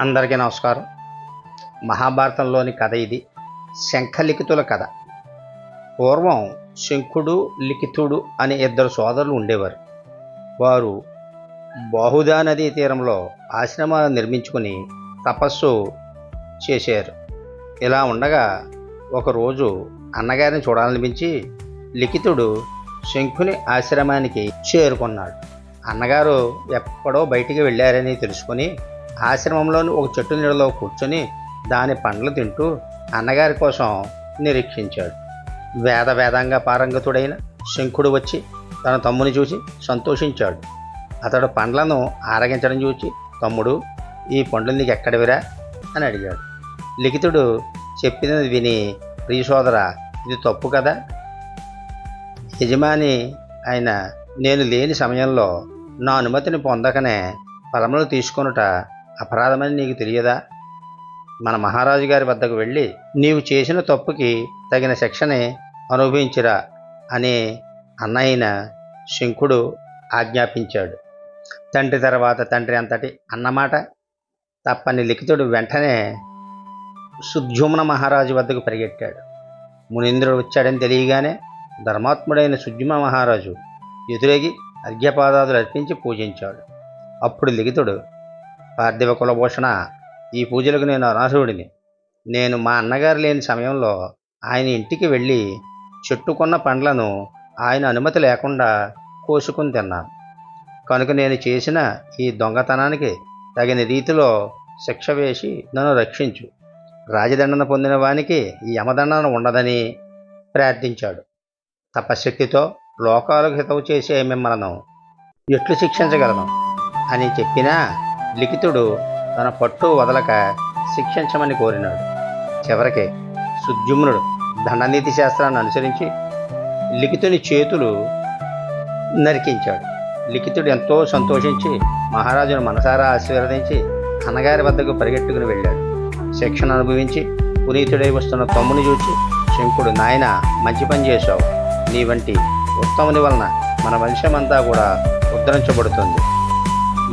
అందరికీ నమస్కారం. మహాభారతంలోని కథ ఇది. శంఖలిఖితుల కథ. పూర్వం శంఖుడు లిఖితుడు అనే ఇద్దరు సోదరులు ఉండేవారు. వారు బాహుదా నదీ తీరంలో ఆశ్రమాలు నిర్మించుకుని తపస్సు చేశారు. ఇలా ఉండగా ఒకరోజు అన్నగారిని చూడాలనిపించి లిఖితుడు శంఖుని ఆశ్రమానికి చేరుకున్నాడు. అన్నగారు ఎప్పుడో బయటికి వెళ్ళారని తెలుసుకొని ఆశ్రమంలోని ఒక చెట్టు నీడలో కూర్చొని దాని పండ్లు తింటూ అన్నగారి కోసం నిరీక్షించాడు. వేద వేదంగా పారంగతుడైన శంఖుడు వచ్చి తన తమ్ముని చూసి సంతోషించాడు. అతడు పండ్లను ఆరగించడం చూసి తమ్ముడు ఈ పండ్లు నీకు ఎక్కడివిరా అని అడిగాడు. లిఖితుడు చెప్పినది విని ప్రియ సోదర ఇది తప్పు కదా? యజమాని ఆయన నేను లేని సమయంలో నా అనుమతిని పొందకనే ఫలములు తీసుకొనుట అపరాధమని నీకు తెలియదా? మన మహారాజు గారి వద్దకు వెళ్ళి నీవు చేసిన తప్పుకి తగిన శిక్షనే అనుభవించిరా అనే అన్నయ్యన శంఖుడు ఆజ్ఞాపించాడు. తండ్రి తర్వాత తండ్రి అంతటి అన్నమాట తప్పని లిఖితుడు వెంటనే సుద్యుమ్న మహారాజు వద్దకు పరిగెట్టాడు. మునీంద్రుడు వచ్చాడని తెలియగానే ధర్మాత్ముడైన సుద్యుమ మహారాజు ఎదురేగి అర్ఘ్యపాదాదులు అర్పించి పూజించాడు. అప్పుడు లిఖితుడు పార్థివ కులభూషణ ఈ పూజలకు నేను అనర్హుడిని నేను మా అన్నగారు లేని సమయంలో ఆయన ఇంటికి వెళ్ళి చెట్టుకున్న పండ్లను ఆయన అనుమతి లేకుండా కోసుకుని తిన్నాను. కనుక నేను చేసిన ఈ దొంగతనానికి తగిన రీతిలో శిక్ష వేసి నన్ను రక్షించు. రాజదండన పొందిన వానికి ఈ యమదండన ఉండదని ప్రార్థించాడు. తపశక్తితో లోకాలకు హితవు చేసే మిమ్మలను ఎట్లు శిక్షించగలను అని చెప్పినా లిఖితుడు తన పట్టు వదలక శిక్షించమని కోరినాడు. చివరికి సుద్యుమ్నుడు దండనీతి శాస్త్రాన్ని అనుసరించి లిఖితుని చేతులు నరికించాడు. లిఖితుడు ఎంతో సంతోషించి మహారాజును మనసారా ఆశీర్వదించి అన్నగారి వద్దకు పరిగెట్టుకుని వెళ్ళాడు. శిక్షణ అనుభవించి పునీతుడై వస్తున్న తమ్ముని చూచి శంకుడు నాయన మంచి పని చేశావు. నీ వంటి ఉత్తముని వలన మన వంశమంతా కూడా ఉద్ధరించబడుతుంది.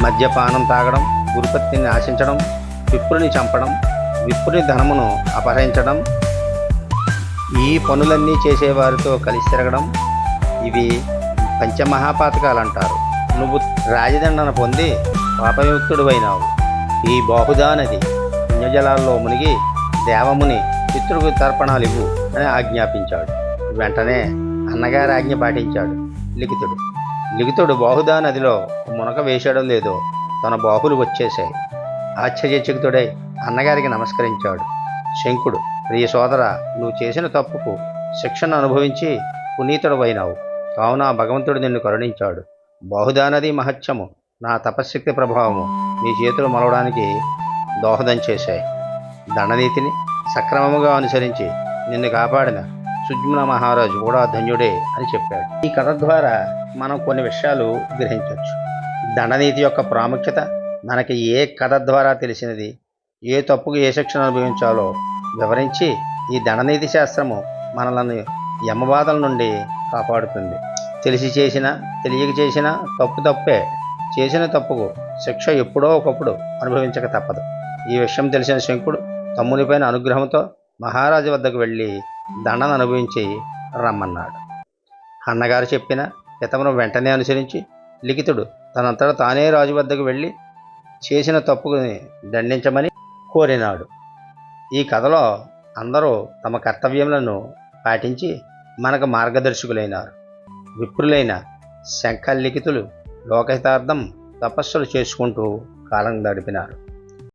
మద్యపానం తాగడం గురుపత్తిని ఆశించడం విప్రుని చంపడం విప్రుని ధనమును అపహరించడం ఈ పనులన్నీ చేసేవారితో కలిసి తిరగడం ఇవి పంచమహాపాతకాలు అంటారు నువ్వు రాజదండన పొంది పాపవిముక్తుడివైనావు. ఈ బాహుదా నది పుణ్యజలాల్లో మునిగి దేవముని పితృకు తర్పణాలు ఇవ్వు అని ఆజ్ఞాపించాడు. వెంటనే అన్నగారి ఆజ్ఞ పాటించాడు లిఖితుడు. లిఖితుడు బాహుదా నదిలో మునక వేసేయడం లేదో. తన బాహులు వచ్చేశాయి. ఆశ్చర్యచకితుడై అన్నగారికి నమస్కరించాడు. శంకుడు ప్రియ సోదర నువ్వు చేసిన తప్పుకు శిక్షను అనుభవించి పునీతుడవైనావు. కావున భగవంతుడు నిన్ను కరుణించాడు. బాహుదా నది మహత్యము. నా తపశ్శక్తి ప్రభావము నీ చేతులు మలవడానికి దోహదం చేశాయి. దండనీతిని సక్రమముగా అనుసరించి నిన్ను కాపాడిన సుజ్మున మహారాజు కూడా ధన్యుడే అని చెప్పాడు. ఈ కథ ద్వారా మనం కొన్ని విషయాలు గ్రహించవచ్చు. దండనీతి యొక్క ప్రాముఖ్యత మనకి ఏ కథ ద్వారా తెలిసినది ఏ తప్పుకు ఏ శిక్షణ అనుభవించాలో వివరించి ఈ దండనీతి శాస్త్రము మనల్ని యమబాధల నుండి కాపాడుతుంది. తెలిసి చేసిన తెలియక చేసిన తప్పు తప్పే. చేసిన తప్పుకు శిక్ష ఎప్పుడో ఒకప్పుడు అనుభవించక తప్పదు. ఈ విషయం తెలిసిన శంకుడు తమ్మునిపైన అనుగ్రహంతో మహారాజు వద్దకు వెళ్ళి దండను అనుభవించి రమ్మన్నాడు. అన్నగారు చెప్పిన హితమును వెంటనే అనుసరించి లిఖితుడు తనంతట తానే రాజు వద్దకు వెళ్ళి చేసిన తప్పుని దండించమని కోరినాడు. ఈ కథలో అందరూ తమ కర్తవ్యములను పాటించి మనకు మార్గదర్శకులైనారు. విప్రులైన శంఖ లిఖితులు లోకహితార్థం తపస్సులు చేసుకుంటూ కాలం గడిపినారు.